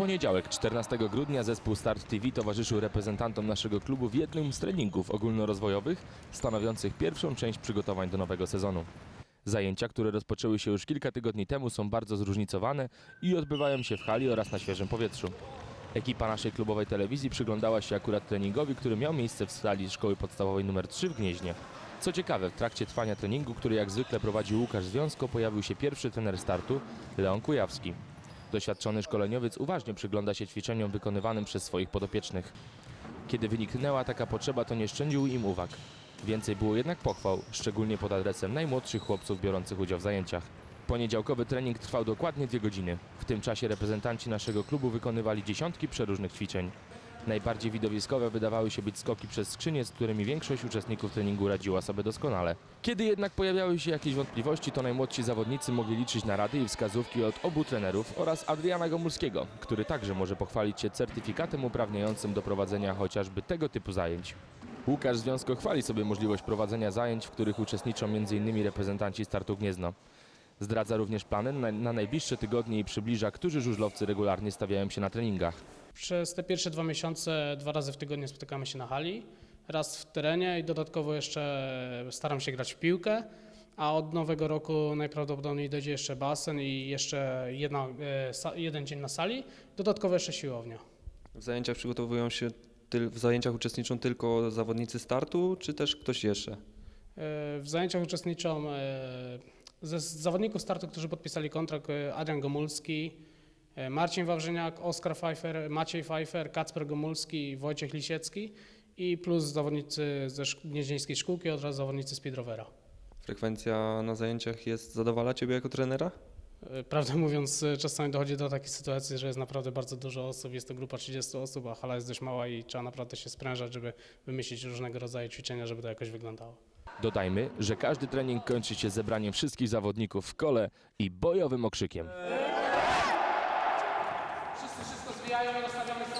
poniedziałek, 14 grudnia, zespół Start TV towarzyszył reprezentantom naszego klubu w jednym z treningów ogólnorozwojowych, stanowiących pierwszą część przygotowań do nowego sezonu. Zajęcia, które rozpoczęły się już kilka tygodni temu, są bardzo zróżnicowane i odbywają się w hali oraz na świeżym powietrzu. Ekipa naszej klubowej telewizji przyglądała się akurat treningowi, który miał miejsce w sali szkoły podstawowej nr 3 w Gnieźnie. Co ciekawe, w trakcie trwania treningu, który jak zwykle prowadził Łukasz Związko, pojawił się pierwszy trener startu, Leon Kujawski. Doświadczony szkoleniowiec uważnie przygląda się ćwiczeniom wykonywanym przez swoich podopiecznych. Kiedy wyniknęła taka potrzeba, to nie szczędził im uwag. Więcej było jednak pochwał, szczególnie pod adresem najmłodszych chłopców biorących udział w zajęciach. Poniedziałkowy trening trwał dokładnie dwie godziny. W tym czasie reprezentanci naszego klubu wykonywali dziesiątki przeróżnych ćwiczeń. Najbardziej widowiskowe wydawały się być skoki przez skrzynie, z którymi większość uczestników treningu radziła sobie doskonale. Kiedy jednak pojawiały się jakieś wątpliwości, to najmłodsi zawodnicy mogli liczyć na rady i wskazówki od obu trenerów oraz Adriana Gomulskiego, który także może pochwalić się certyfikatem uprawniającym do prowadzenia chociażby tego typu zajęć. Łukasz Związko chwali sobie możliwość prowadzenia zajęć, w których uczestniczą m.in. reprezentanci startu Gniezno. Zdradza również plany na, na najbliższe tygodnie i przybliża, którzy żużlowcy regularnie stawiają się na treningach. Przez te pierwsze dwa miesiące dwa razy w tygodniu spotykamy się na hali, raz w terenie i dodatkowo jeszcze staram się grać w piłkę, a od nowego roku najprawdopodobniej dojdzie jeszcze basen i jeszcze jedna, e, jeden dzień na sali, dodatkowo jeszcze siłownia. W zajęciach przygotowują się, w zajęciach uczestniczą tylko zawodnicy startu, czy też ktoś jeszcze? E, W zajęciach uczestniczą e, ze zawodników startu, którzy podpisali kontrakt e, Adrian Gomulski, e, Marcin Wawrzyniak, Oskar Pfeiffer, Maciej Pfeiffer, Kacper Gomulski Wojciech Lisiecki i plus zawodnicy ze Gnieźnieńskiej Szkółki oraz zawodnicy Speedrovera. Frekwencja na zajęciach jest zadowala Ciebie jako trenera? E, Prawdę mówiąc, czasami dochodzi do takiej sytuacji, że jest naprawdę bardzo dużo osób, jest to grupa 30 osób, a hala jest dość mała i trzeba naprawdę się sprężać, żeby wymyślić różnego rodzaju ćwiczenia, żeby to jakoś wyglądało. Dodajmy, że każdy trening kończy się zebraniem wszystkich zawodników w kole i bojowym okrzykiem. Wszyscy wszystko zwijają i stronę.